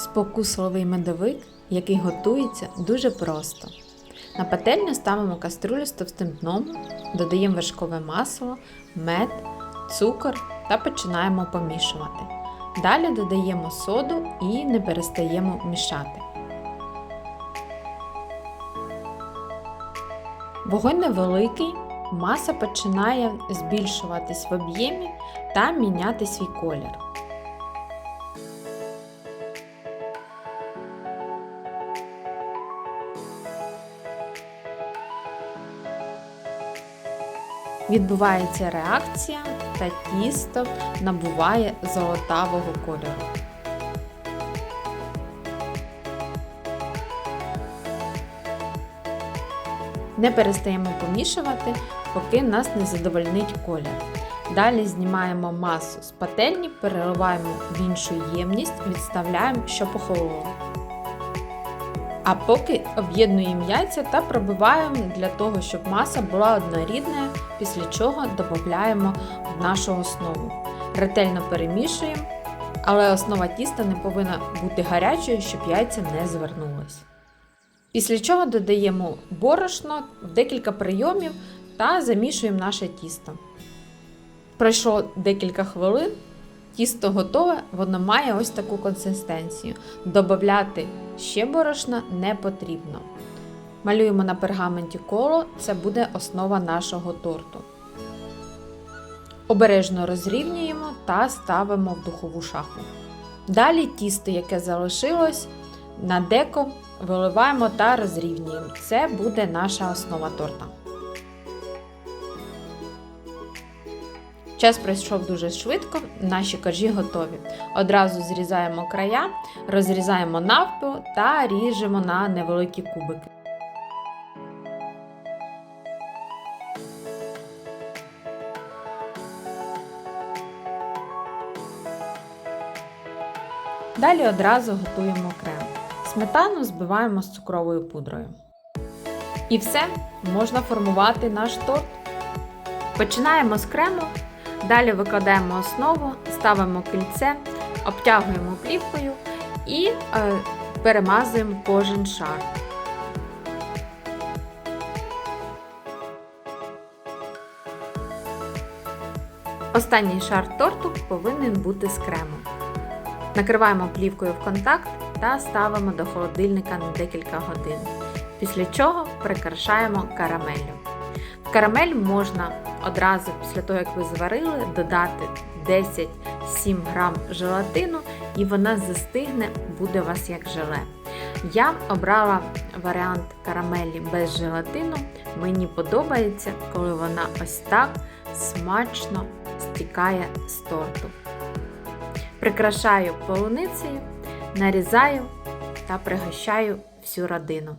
Спокусливий медовик, який готується дуже просто. На пательню ставимо каструлю з товстим дном, додаємо вершкове масло, мед, цукор та починаємо помішувати. Далі додаємо соду і не перестаємо мішати. Вогонь невеликий, маса починає збільшуватись в об'ємі та міняти свій колір. Відбувається реакція та тісто набуває золотавого кольору. Не перестаємо помішувати, поки нас не задовольнить колір. Далі знімаємо масу з пательні, переливаємо в іншу ємність, відставляємо, щоб охололо. А поки об'єднуємо яйця та пробиваємо для того, щоб маса була однорідною, після чого додаємо в нашу основу. Ретельно перемішуємо, але основа тіста не повинна бути гарячою, щоб яйця не звернулись. Після чого додаємо борошно в декілька прийомів та замішуємо наше тісто. Пройшло декілька хвилин, тісто готове, воно має ось таку консистенцію. Добавляти ще борошна не потрібно. Малюємо на пергаменті коло, це буде основа нашого торту. Обережно розрівнюємо та ставимо в духову шафу. Далі тісто, яке залишилось, на деко виливаємо та розрівнюємо. Це буде наша основа торта. Час пройшов дуже швидко, наші коржі готові. Одразу зрізаємо края, розрізаємо навпіл та ріжемо на невеликі кубики. Далі одразу готуємо крем. Сметану збиваємо з цукровою пудрою. І все, можна формувати наш торт. Починаємо з крему, далі викладаємо основу, ставимо кільце, обтягуємо плівкою і е, перемазуємо кожен шар. Останній шар торту повинен бути з крему. Накриваємо плівкою в контакт та ставимо до холодильника на декілька годин. Після чого прикрашаємо карамеллю. В карамель можна одразу після того, як ви зварили, додати 10-7 грам желатину і вона застигне, буде у вас як желе. Я обрала варіант карамелі без желатину. Мені подобається, коли вона ось так смачно стікає з торту. Прикрашаю полуницею, нарізаю та пригощаю всю родину.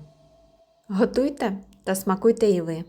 Готуйте та смакуйте і ви!